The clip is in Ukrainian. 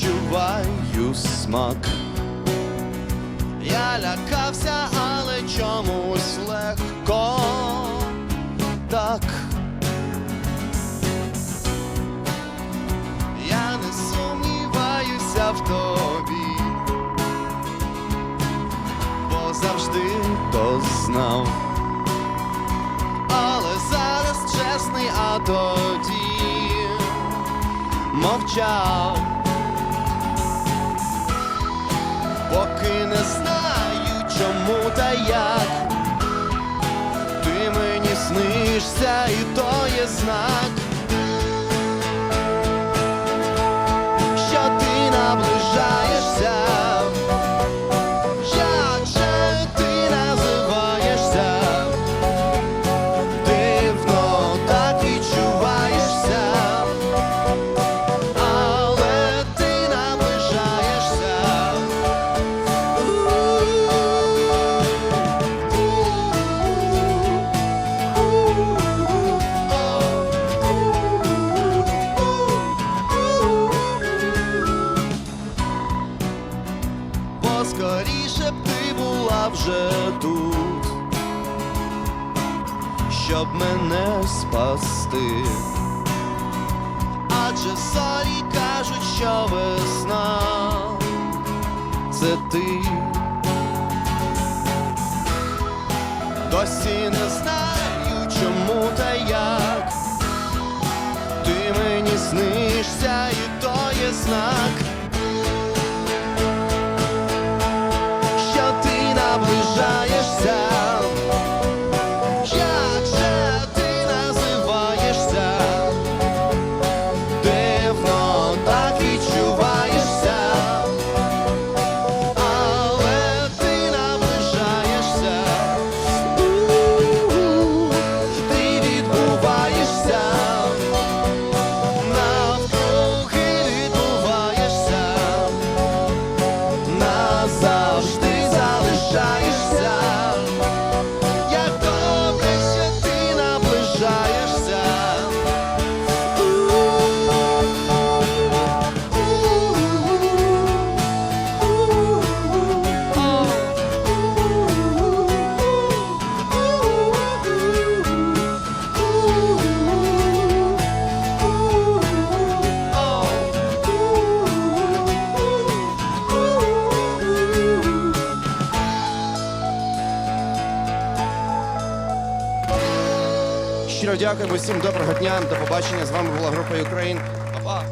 відчуваю смак. Я лякався, але чомусь легко так. Я не сумніваюся в тобі, бо завжди то знав. Але зараз чесний, а тоді мовчав. Поки не знаю, чому та як. Ти мені снишся, і то є знак, Поскоріше б ти була вже тут, щоб мене спасти. Адже зорі кажуть, що весна це ти. Досі не знаю, чому та як ти мені снишся, і то є знак. Назавжди залишаєшся, Щиро дякуємо всім доброго дня. До побачення. З вами була група Україн. Па-па.